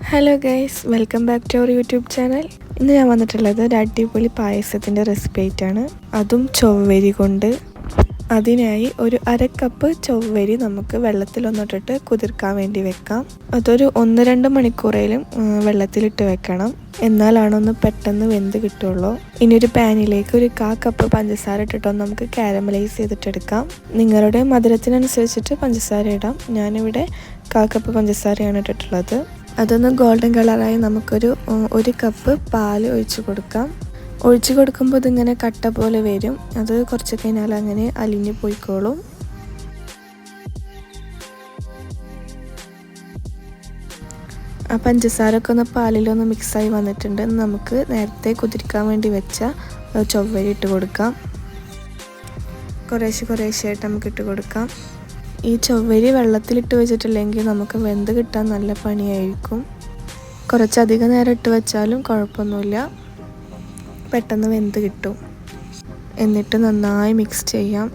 Hello guys welcome back to our YouTube channel ഇന്ന് ഞാൻ വന്നിട്ടുള്ളത് ഒരു അടിപൊളി പായസത്തിന്റെ റെസിപ്പി ആയിട്ടാണ്. അതും ചൊവ്വരി കൊണ്ട്. അതിനായി ഒരു അര കപ്പ് ചൊവ്വരി നമുക്ക് വെള്ളത്തിലൊന്നിട്ടിട്ട് കുതിർക്കാൻ വേണ്ടി വെക്കാം. അതൊരു ഒന്ന് രണ്ട് മണിക്കൂറേലും വെള്ളത്തിലിട്ട് വെക്കണം. എന്നാലാണ് ഒന്ന് പെട്ടെന്ന് വെന്ത് കിട്ടുള്ളൂ. ഇനി ഒരു പാനിലേക്ക് ഒരു കാ കപ്പ് പഞ്ചസാര ഇട്ടിട്ടൊന്ന് നമുക്ക് കാരമലൈസ് ചെയ്തിട്ടെടുക്കാം. നിങ്ങളുടെ മധുരത്തിനനുസരിച്ചിട്ട് പഞ്ചസാര ഇടാം. ഞാനിവിടെ കാ കപ്പ് പഞ്ചസാരയാണ് ഇട്ടിട്ടുള്ളത്. അതൊന്ന് ഗോൾഡൻ കളറായി നമുക്കൊരു ഒരു കപ്പ് പാൽ ഒഴിച്ചു കൊടുക്കാം. ഒഴിച്ചു കൊടുക്കുമ്പോൾ ഇതിങ്ങനെ കട്ട പോലെ വരും. അത് കുറച്ച് കഴിഞ്ഞാൽ അങ്ങനെ അലിഞ്ഞു പോയിക്കോളും. ആ പഞ്ചസാരൊക്കെ ഒന്ന് പാലിലൊന്ന് മിക്സായി വന്നിട്ടുണ്ട്. നമുക്ക് നേരത്തെ കുതിരിക്കാൻ വേണ്ടി വെച്ച ചൊവ്വരി ഇട്ട് കൊടുക്കാം. കുറേശ്ശെ കുറേശ്ശെയായിട്ട് നമുക്ക് ഇട്ട് കൊടുക്കാം. ഈ ചൊവ്വരി വെള്ളത്തിലിട്ട് വെച്ചിട്ടില്ലെങ്കിൽ നമുക്ക് വെന്ത് കിട്ടാൻ നല്ല പണിയായിരിക്കും. കുറച്ചധികം നേരം ഇട്ട് വെച്ചാലും കുഴപ്പമൊന്നുമില്ല. പെട്ടെന്ന് വെന്ത് കിട്ടും. എന്നിട്ട് നന്നായി മിക്സ് ചെയ്യാം.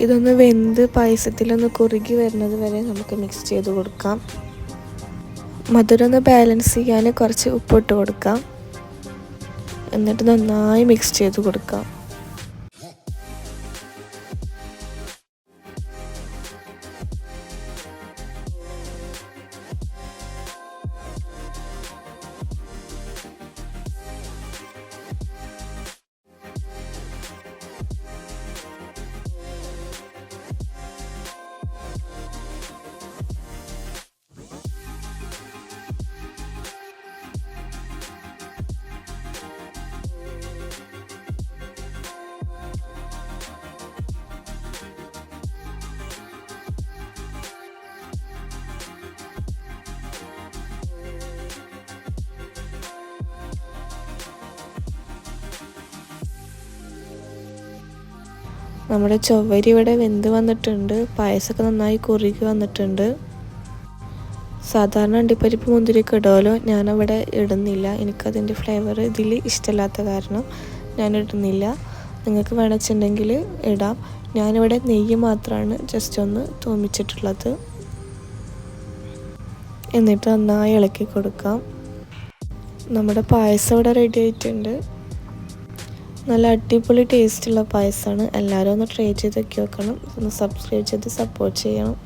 ഇതൊന്ന് വെന്ത് പായസത്തിലൊന്ന് കുറുകി വരുന്നത് വരെ നമുക്ക് മിക്സ് ചെയ്ത് കൊടുക്കാം. മധുരം ഒന്ന് ബാലൻസ് ചെയ്യാൻ കുറച്ച് ഉപ്പിട്ട് കൊടുക്കാം. എന്നിട്ട് നന്നായി മിക്സ് ചെയ്ത് കൊടുക്കാം. നമ്മുടെ ചൊവ്വരി ഇവിടെ വെന്ത് വന്നിട്ടുണ്ട്. പായസമൊക്കെ നന്നായി കുറുകി വന്നിട്ടുണ്ട്. സാധാരണ അണ്ടിപ്പരിപ്പ് മുന്തിരിയൊക്കെ ഇടുമല്ലോ ഞാനവിടെ ഇടുന്നില്ല. എനിക്കതിന്റെ ഫ്ലേവർ ഇതിൽ ഇഷ്ടമില്ലാത്ത കാരണം ഞാൻ ഇടുന്നില്ല. നിങ്ങൾക്ക് വേണമെന്നുണ്ടെങ്കിൽ ഇടാം. ഞാനിവിടെ നെയ്യ് മാത്രമാണ് ജസ്റ്റ് ഒന്ന് തൂമിച്ചിട്ടുള്ളത്. എന്നിട്ട് നന്നായി ഇളക്കി കൊടുക്കാം. നമ്മുടെ പായസം ഇവിടെ റെഡി ആയിട്ടുണ്ട്. നല്ല അടിപൊളി ടേസ്റ്റുള്ള പായസമാണ് എല്ലാവരും ഒന്ന് ട്രൈ ചെയ്ത് നോക്കി നോക്കണം ഒന്ന് സബ്സ്ക്രൈബ് ചെയ്ത് സപ്പോർട്ട് ചെയ്യണം.